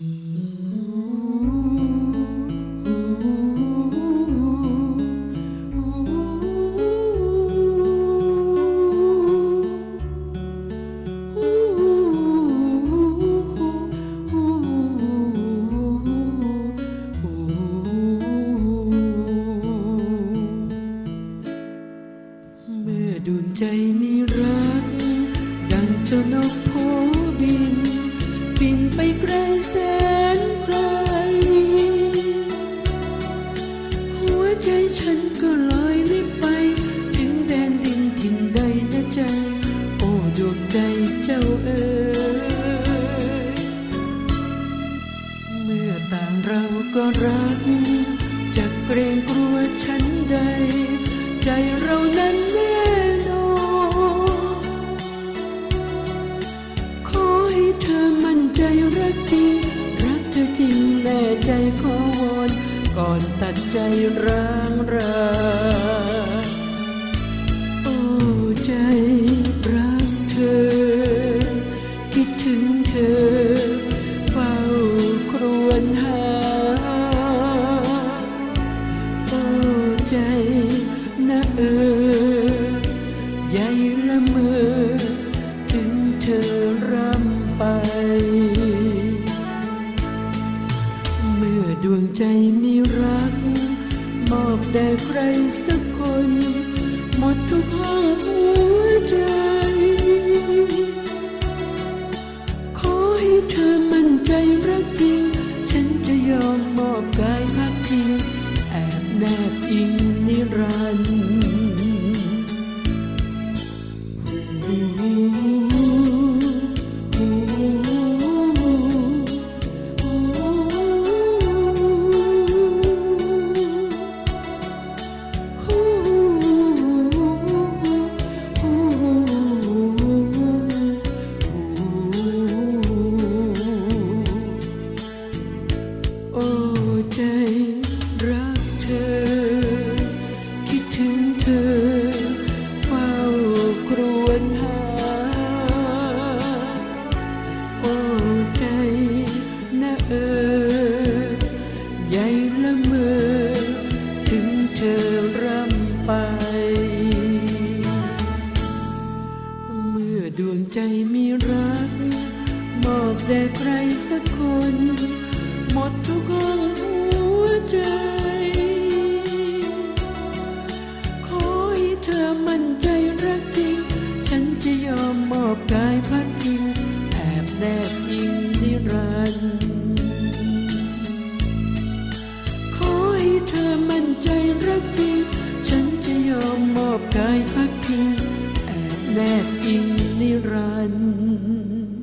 เมื่อดวงใจมีรัก ดังเจ้านก แสนไกล หัวใจฉันก็ลอยลิบไป ถึงแดนดินถิ่นใดนะใจ โอ้ดวงใจเจ้าเอ๋ยเมื่อต่างเราก็รัก จะเกรงกลัวฉันใด ใจเรานั้นแน่น ใจขอวอนก่อนตัดใจร้างราโอ้ใจ วงใจมีรัก มอบแด่ใครสักคน หมดทุกห้องหัวใจ ขอให้เธอมั่นใจรักจริง ฉันจะยอมมอบกายพักพิงแอบแนบอิงนิรันดโคิดถึงเธอเฝ้าครวญหาโอ้ใจนะเออใหญ่ละเมอถึงเธอร่ำไป เมื่อดวงใจมีรัก มอบแด่ใครสักคน หมดทุกห้องหัวใจ แอบแนบอิงนิรันดร์ขอให้เธอมั่นใจรักจริง ฉันจะยอมมอบกายพักพิงแอบแนบอิงนิรันดร์